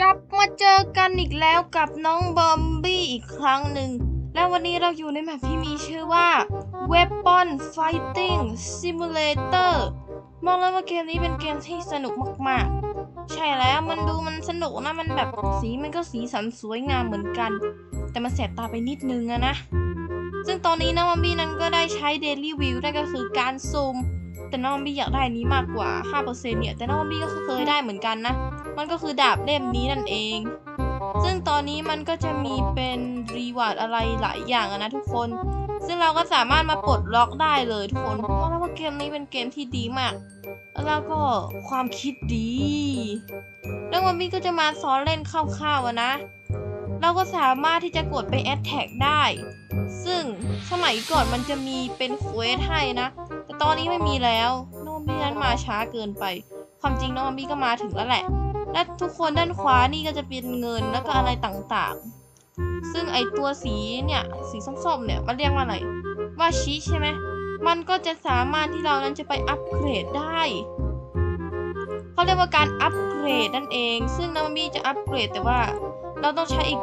กลับมาเจอกันอีกแล้วกับน้องบอมบี้อีกครั้งหนึ่ง และวันนี้เราอยู่ในแมปที่มีชื่อว่า Weapon Fighting Simulator มองแล้วว่าเกมนี้เป็นเกมที่สนุกมากๆ ใช่แล้วมันดูมันสนุกนะ มันแบบสีมันก็สีสันสวยงามเหมือนกัน แต่มันแสบตาไปนิดนึงอะนะ ซึ่งตอนนี้น้องบอมบี้นั้นก็ได้ใช้ Daily View นั่นก็คือการซูม แต่น้องบอมบี้อยากได้นนี้มากกว่า 5%เนี่ย แต่น้องบอมบี้ก็เคยได้เหมือนกันนะ มันก็คือดาบเล่มนี้นั่นเอง ซึ่งตอนนี้มันก็จะมีเป็นรีวาร์ดอะไรหลายอย่างนะทุกคน ซึ่งเราก็สามารถมาปลดล็อกได้เลยทุกคนเพราะว่าเกมนี้เป็นเกมที่ดีมาก แล้วก็ความคิดดี แล้ววันนี้ก็จะมาสอนเล่นคร่าวๆนะ เราก็สามารถที่จะกดไปแอดแท็กได้ ซึ่งสมัยก่อนมันจะมีเป็นเควสให้นะ แต่ตอนนี้ไม่มีแล้วน้องบี้นั้นมาช้าเกินไปความจริงน้องบี้ก็มาถึงแล้วแหละ และทุกคนด้านขวานี่ก็จะเป็นเงินแล้วก็อะไรต่างๆ ซึ่งไอตัวสีเนี่ยสีส้มๆเนี่ยมันเรียกว่าอะไร ว่าชิใช่ไหมมันก็จะสามารถที่เรานั้นจะไปอัปเกรดได้เขาเรียกว่าการอัปเกรดนั่นเอง ซึ่งน้องบีจะอัปเกรดแต่ว่าเราต้องใช้อีก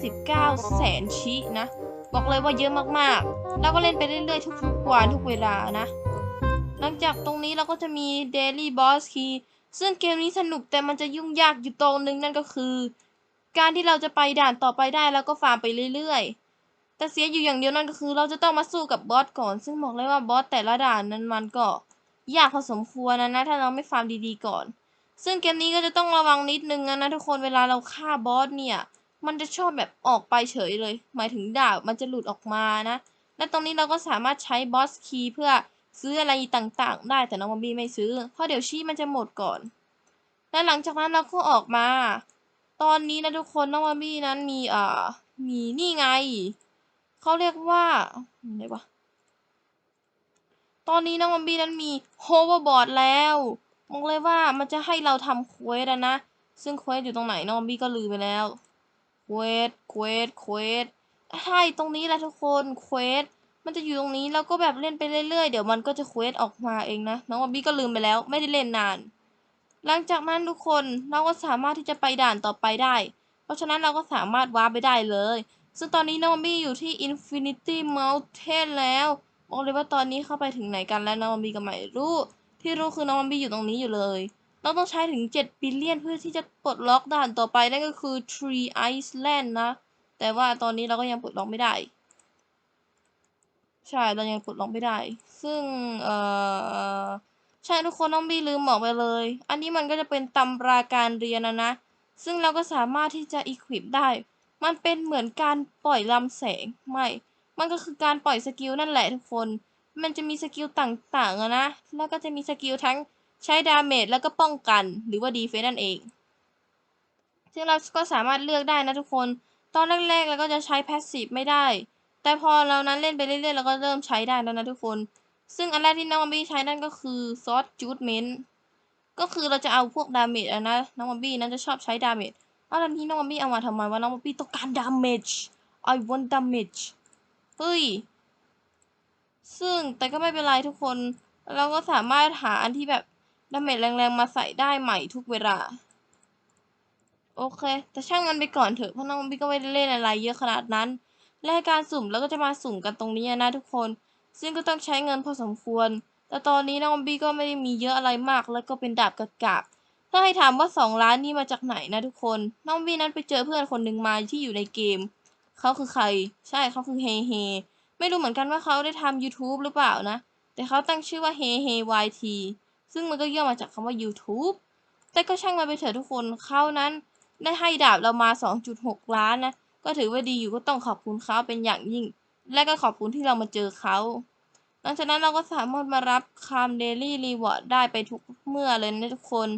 129 แสนชินะ บอกเลยว่าเยอะมากๆ เราก็เล่นไปเรื่อยๆ ทุกๆวันทุกเวลานะ หลังจากตรงนี้เราก็จะมี Daily Boss Key ซึ่งเกมนี้สนุกแต่มันจะยุ่งยากอยู่ตรงนึงนั่นก็คือ การที่เราจะไปด่านต่อไปได้แล้วก็ฟาร์มไปเรื่อยๆ แต่เสียอยู่อย่างเดียวนั่นก็คือ เราจะต้องมาสู้กับบอสก่อน ซึ่งบอกเลยว่าบอสแต่ละด่านนั้นมันก็ยากพอสมควรนะนะถ้าเราไม่ฟาร์มดีๆก่อน ซึ่งเกมนี้ก็จะต้องระวังนิดนึงนะทุกคนเวลาเราฆ่าบอสเนี่ยมันจะชอบแบบออกไปเฉยเลย หมายถึงดาบมันจะหลุดออกมานะ และตรงนี้เราก็สามารถใช้บอสคีย์เพื่อ ซื้ออะไรต่างๆ ได้แต่น้องบอมบี้ไม่ซื้อ เพราะเดี๋ยวชีมันจะหมดก่อน และหลังจากนั้นเราก็ออกมา ตอนนี้นะทุกคนน้องบอมบี้นั้นมีเอ่อมีนี่ไงเขาเรียกว่าอะไรวะตอนนี้น้องบอมบี้นั้นมีโฮเวอร์บอร์ดแล้วบอกเลยว่ามันจะให้เราทำเควสอะนะ ซึ่งเควสอยู่ตรงไหนน้องบอมบี้ก็ลืมไปแล้วเควสเควสเควสใช่ตรงนี้แหละทุกคนเควส มันจะอยู่ตรงนี้แล้วก็แบบเล่นไปเรื่อยๆ เดี๋ยวมันก็จะเควสออกมาเองนะ น้องบอบบี้ก็ลืมไปแล้ว ไม่ได้เล่นนาน หลังจากนั้นทุกคนเราก็สามารถที่จะไปด่านต่อไปได้ เพราะฉะนั้นเราก็สามารถวาร์ปไปได้เลย ซึ่งตอนนี้น้องบอบบี้อยู่ที่ Infinity Mountain แล้วบอกเลยว่าตอนนี้เข้าไปถึงไหนกันแล้วน้องบอบบี้ก็ไม่รู้ ที่รู้คือน้องบอบบี้อยู่ตรงนี้อยู่เลย เราต้องใช้ถึง7บิลเลียนเพื่อที่จะปลดล็อกด่านต่อไปนั่นก็คือ Tree Island นะ แต่ว่าตอนนี้เราก็ยังปลดล็อกไม่ได้ ใช่เรายังปลดล็อกไม่ได้ ซึ่งเอ่อใช่ทุกคนน้องบีลืมบอกไปเลย อันนี้มันก็จะเป็นตำราการเรียนนะนะ ซึ่งเราก็สามารถที่จะอีควิปได้ มันเป็นเหมือนการปล่อยลำแสง ไม่ มันก็คือการปล่อยสกิลนั่นแหละทุกคน มันจะมีสกิลต่างๆอะนะ แล้วก็จะมีสกิลทั้งใช้ดาเมจแล้วก็ป้องกัน หรือว่าดีเฟนนั่นเอง ซึ่งเราก็สามารถเลือกได้นะทุกคน ตอนแรกๆเราก็จะใช้แพสซีฟไม่ได้ แต่พอเรานั้นเล่นไปเรื่อยๆเราก็เริ่มใช้ได้แล้วนะทุกคน ซึ่งอันแรกที่น้องมัมบี้ใช้นั่นก็คือซอสจูดเมนก็คือเราจะเอาพวกดาเมจอะนะน้องมัมบี้นั้นจะชอบใช้ดาเมจเอาแล้วที่น้องมัมบี้เอามาทำไมวะน้องมัมบี้ต้องการดาเมจ I want damage เฮ้ย ซึ่งแต่ก็ไม่เป็นไรทุกคน เราก็สามารถหาอันที่แบบดาเมจแรงๆมาใส่ได้ใหม่ทุกเวลา โอเค แต่ช่างมันไปก่อนเถอะเพราะน้องบิ๊กก็ไม่ได้เล่นอะไรเยอะขนาดนั้น และการสุ่มแล้วก็จะมาสุ่มกันตรงนี้นะทุกคน ซึ่งก็ต้องใช้เงินพอสมควร แต่ตอนนี้น้องบิ๊กก็ไม่ได้มีเยอะอะไรมาก แล้วก็เป็นดาบกระกาบถ้าให้ถามว่าสองล้านนี่มาจากไหนนะทุกคน น้องบิ๊กนั้นไปเจอเพื่อนคนหนึ่งมาที่อยู่ในเกม เขาคือใคร ใช่เขาคือเฮเฮ ไม่รู้เหมือนกันว่าเขาได้ทำ YouTube หรือเปล่านะ แต่เขาตั้งชื่อว่าเฮเฮ YT ซึ่งมันก็ย่อมาจากคำว่า YouTube แต่ก็ช่างมันไปเถอะทุกคน เขานั้นได้ให้ดาบเรามา 2.6 ล้านนะ ก็ถือว่าดีอยู่ก็ต้องขอบคุณเขาเป็นอย่างยิ่ง และก็ขอบคุณที่เรามาเจอเขา หลังจากนั้นเราก็สามารถมารับคามเดลี่รีวอร์ดได้ไปทุกเมื่อเลยนะทุกคน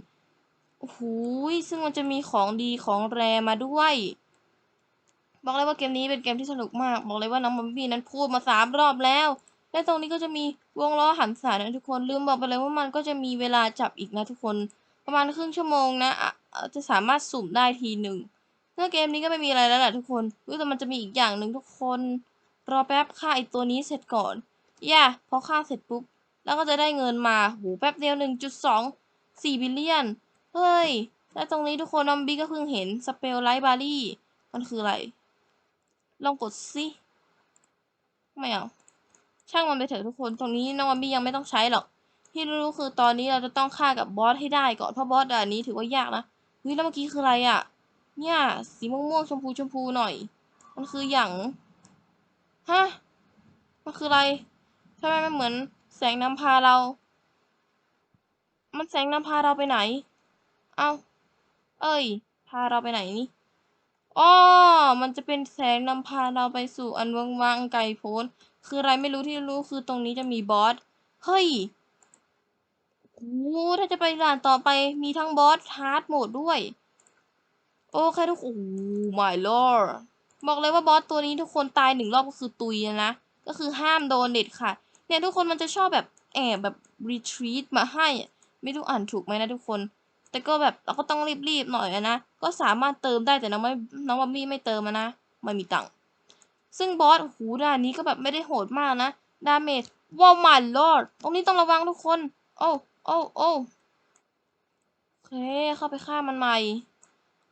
โอ้โหซึ่งมันจะมีของดีของแรมาด้วย บอกเลยว่าเกมนี้เป็นเกมที่สนุกมาก บอกเลยว่าน้องมัมบี้นั้นพูดมาสามรอบแล้ว และตรงนี้ก็จะมีวงล้อหันศายนะทุกคน ลืมบอกไปเลยว่ามันก็จะมีเวลาจับอีกนะทุกคน ประมาณครึ่งชั่วโมงนะ จะสามารถสุ่มได้ทีหนึ่ง เมื่อเกมนี้ก็ไม่มีอะไรแล้วแหละทุกคนอุ๊ยแต่มันจะมีอีกอย่างหนึ่งทุกคน รอแป๊บฆ่าไอตัวนี้เสร็จก่อนย่าพอฆ่าเสร็จปุ๊บ แล้วก็จะได้เงินมาโหแป๊บเดียวหนึ่งจุดสองสี่บิลเลียน เฮ้ย และตรงนี้ทุกคนนอมบี้ก็เพิ่งเห็นสเปลไลท์บารี่มันคืออะไร ลองกดสิไม่เอา ช่างมันไปเถอะทุกคน ตรงนี้น้องอมบี้ยังไม่ต้องใช้หรอก ที่รู้คือตอนนี้เราจะต้องฆ่ากับบอสให้ได้ก่อน เพราะบอสด่านนี้ถือว่ายากนะเฮ้ยแล้วเมื่อกี้คืออะไรอะ่ะ เนี่ย สีม่วงๆชมพูชมพูหน่อย มันคืออย่างฮะมันคืออะไรทำไมมันเหมือนแสงนำพาเรา มันแสงนำพาเราไปไหน เอาเอ้ย พาเราไปไหนนี่อ๋อมันจะเป็นแสงนำพาเราไปสู่อันว่างว่างไกลโพ้น คืออะไรไม่รู้ที่รู้คือตรงนี้จะมีบอส เฮ้ยโอ้ถ้าจะไปด่านต่อไปมีทั้งบอสฮาร์ดโหมดด้วย โอเคทุกคนโอ้ my lord บอกเลยว่าบอสตัวนี้ทุกคนตายหนึ่งรอบก็คือตุยนะ ก็คือห้ามโดนเด็ดค่ะ เนี่ยทุกคนมันจะชอบแบบแอบแบบ retreat มาให้ ไม่รู้อ่านถูกไหมนะทุกคน แต่ก็แบบเราก็ต้องรีบๆหน่อยนะ ก็สามารถเติมได้แต่น้องไม่น้องวัมมี่ไม่เติมนะ ไม่มีตังค์ ซึ่งบอสหูด่านนี้ก็แบบไม่ได้โหดมากนะ ดาเมจว้าวมันลอด ตรงนี้ต้องระวังทุกคน โอ้ โอ้ โอ้โอเค เข้าไปฆ่ามันใหม่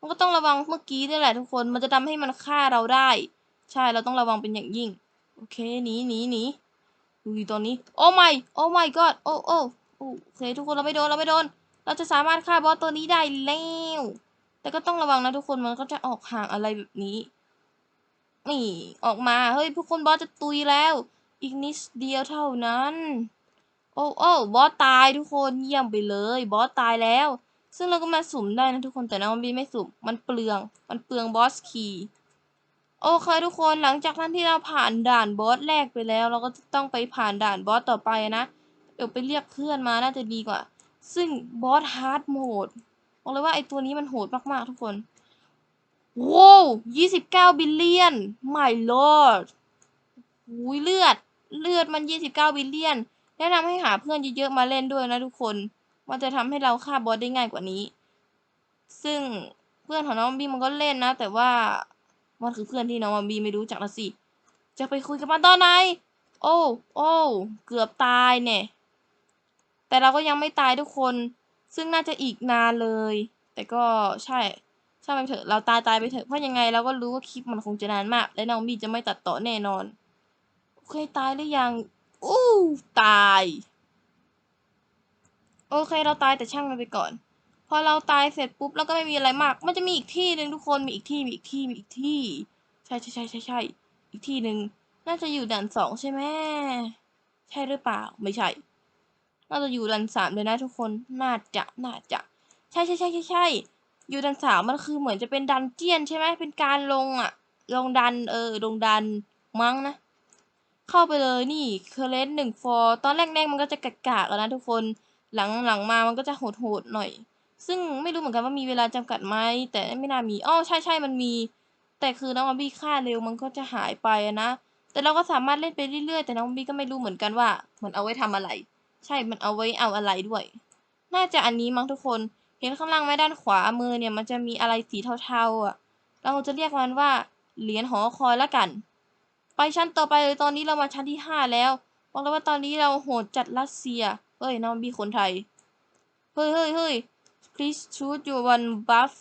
มันก็ต้องระวังเมื่อกี้นี่แหละทุกคน มันจะทำให้มันฆ่าเราได้ ใช่ เราต้องระวังเป็นอย่างยิ่ง โอเค หนีหนีหนีดูตอนนี้ โอ้ไม่โอ้ไม่ก็โอ้โอ้โอเค ทุกคนเราไม่โดน เราไม่โดน เราจะสามารถฆ่าบอสตัวนี้ได้แล้ว แต่ก็ต้องระวังนะทุกคน มันก็จะออกห่างอะไรแบบนี้ นี่ ออกมา เฮ้ยทุกคนบอสจะตุยแล้ว อีกนิดเดียวเท่านั้น โอ้โอ้บอสตายทุกคน เยี่ยมไปเลย บอสตายแล้ว ซึ่งเราก็มาสุ่มได้นะทุกคนแต่น้องบีไม่สุ่มมันเปลือง มันเปลืองบอสคีย์โอเคทุกคนหลังจากนั้นที่เราผ่านด่านบอสแรกไปแล้ว เราก็จะต้องไปผ่านด่านบอสต่อไปนะ เดี๋ยวไปเรียกเพื่อนมาน่าจะดีกว่า ซึ่งบอสฮาร์ดโหมดบอกเลยว่าไอตัวนี้มันโหดมากๆทุกคนโว้วยี่สิบเก้าบิลเลียน my lord หูยเลือด เลือดมันยี่สิบเก้าบิลเลียน แนะนำให้หาเพื่อนเยอะๆมาเล่นด้วยนะทุกคน มันจะทำให้เราฆ่าบอสได้ง่ายกว่านี้ ซึ่งเพื่อนของน้องบีมันก็เล่นนะ แต่ว่ามันคือเพื่อนที่น้องบีไม่รู้จักนะสิ จะไปคุยกับมันตอนไหน โอ้ โอ้ เกือบตายเนี่ย แต่เราก็ยังไม่ตายทุกคน ซึ่งน่าจะอีกนานเลย แต่ก็ใช่ช่างมันเถอะ เราตายตายไปเถอะ เพราะยังไงเราก็รู้ว่าคลิปมันคงจะนานมาก และน้องบีจะไม่ตัดต่อแน่นอน โอเคตายหรือยัง อู้ ตาย เคเราตายแต่ช่างมันไปก่อน พอเราตายเสร็จปุ๊บแล้วก็ไม่มีอะไรมาก มันจะมีอีกที่หนึ่งทุกคนมีอีกที่มีอีกที่มีอีกที่ ใช่ใช่ใช่ใช่ใช่อีกที่หนึ่งน่าจะอยู่ด่านสองใช่ไหมใช่หรือเปล่าไม่ใช่ น่าจะอยู่ด่านสามเลยนะทุกคนน่าจะน่าจะใช่ใช่ใช่ใช่ใช่อยู่ดันสามมันคือเหมือนจะเป็นดันเจียนใช่ไหมเป็นการลงอะลงดันเออลงดันมั้งนะ เข้าไปเลยนี่เคอร์เรนหนึ่งฟอร์ตอนแรกๆมันก็จะกากๆแล้วนะทุกคน หลังหลังมามันก็จะโหดๆหน่อย ซึ่งไม่รู้เหมือนกันว่ามีเวลาจำกัดไหมแต่ไม่น่ามีอ้อใช่ใช่มันมี แต่คือน้องอบี้ฆ่าเร็วมันก็จะหายไปนะ แต่เราก็สามารถเล่นไปเรื่อยๆ แต่น้องบี้ก็ไม่รู้เหมือนกันว่ามันเอาไว้ทำอะไร ใช่มันเอาไว้เอาอะไรด้วย น่าจะอันนี้มั้งทุกคน เห็นข้างล่างไหมด้านขวามือเนี่ยมันจะมีอะไรสีเทาๆอะ เราจะเรียกมันว่าเหรียญหอคอยละกัน ไปชั้นต่อไปเลยตอนนี้เรามาชั้นที่ห้าแล้ว บอกเลยว่าตอนนี้เราโหดจัดรัสเซีย เฮ้ยน้องบีคนไทย เฮ้ยเฮ้ยเฮ้ย please choose your one buff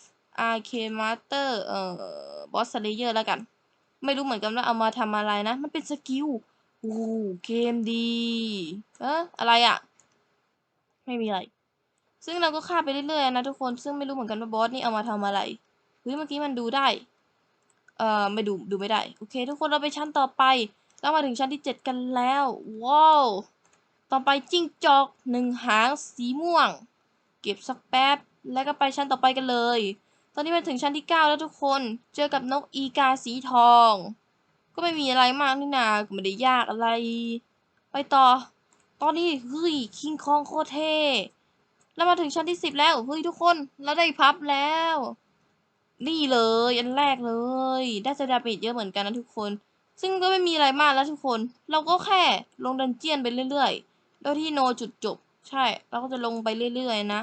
arcane master เอ่อ boss slayer แล้วกัน ไม่รู้เหมือนกันว่าเอามาทำอะไรนะ มันเป็นสกิลโอ้เกมดี เอออะไรอะ ไม่มีอะไร ซึ่งเราก็ฆ่าไปเรื่อยๆนะทุกคน ซึ่งไม่รู้เหมือนกันว่าบอสนี่เอามาทำอะไร เฮ้ยเมื่อกี้มันดูได้ เอ่อไม่ดูดูไม่ได้ โอเค ทุกคนเราไปชั้นต่อไป เรามาถึงชั้นที่เจ็ดกันแล้ว ว้าว ต่อไปจิ้งจอกหนึ่งหางสีม่วง เก็บสักแป๊บ แล้วก็ไปชั้นต่อไปกันเลย ตอนนี้มาถึงชั้นที่เก้าแล้วทุกคน เจอกับนกอีกาสีทอง ก็ไม่มีอะไรมากนี่นาไม่ได้ยากอะไร ไปต่อ ตอนนี้เฮ้ยคิงคองโคเท่เรามาถึงชั้นที่สิบแล้ว เฮ้ยทุกคน เราได้พับแล้ว นี่เลย อันแรกเลย ได้สดาเมจเยอะเหมือนกันนะทุกคน ซึ่งก็ไม่มีอะไรมากแล้วทุกคน เราก็แค่ลงดันเจียนไปเรื่อยๆ โดยที่โนจุดจบ ใช่ เราก็จะลงไปเรื่อยๆนะ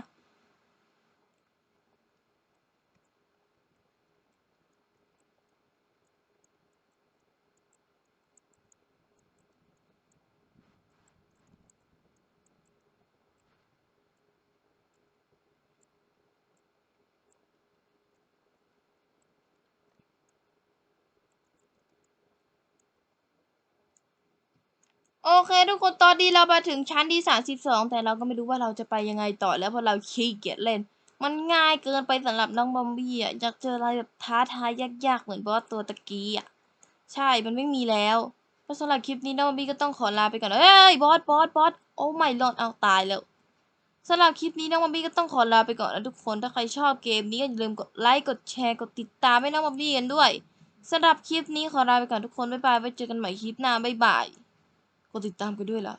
โอเคทุกคนตอนนี้เรามาถึงชั้นที่ 32 แต่เราก็ไม่รู้ว่าเราจะไปยังไงต่อแล้วเพราะเราขี้เกียจเล่น มันง่ายเกินไปสำหรับน้องบอมบี้อะอยากเจออะไรแบบท้าทายยากๆเหมือนบอสตัวตะกี้อะใช่มันไม่มีแล้วเพราะสำหรับคลิปนี้น้องบอมบี้ก็ต้องขอลาไปก่อนเอ้ยบอสบอสบอสโอ้ไม่รอดเอาตายแล้วสำหรับคลิปนี้น้องบอมบี้ก็ต้องขอลาไปก่อนนะทุกคนถ้าใครชอบเกมนี้ก็อย่าลืมกดไลค์กดแชร์กดติดตามให้น้องบอมบี้กันด้วยสำหรับคลิปนี้ขอลาไปก่อนทุกคนบ๊ายบายไว้เจอกันใหม่คลิปหน้าบ๊ายบาย ติดตามกันด้วยล่ะ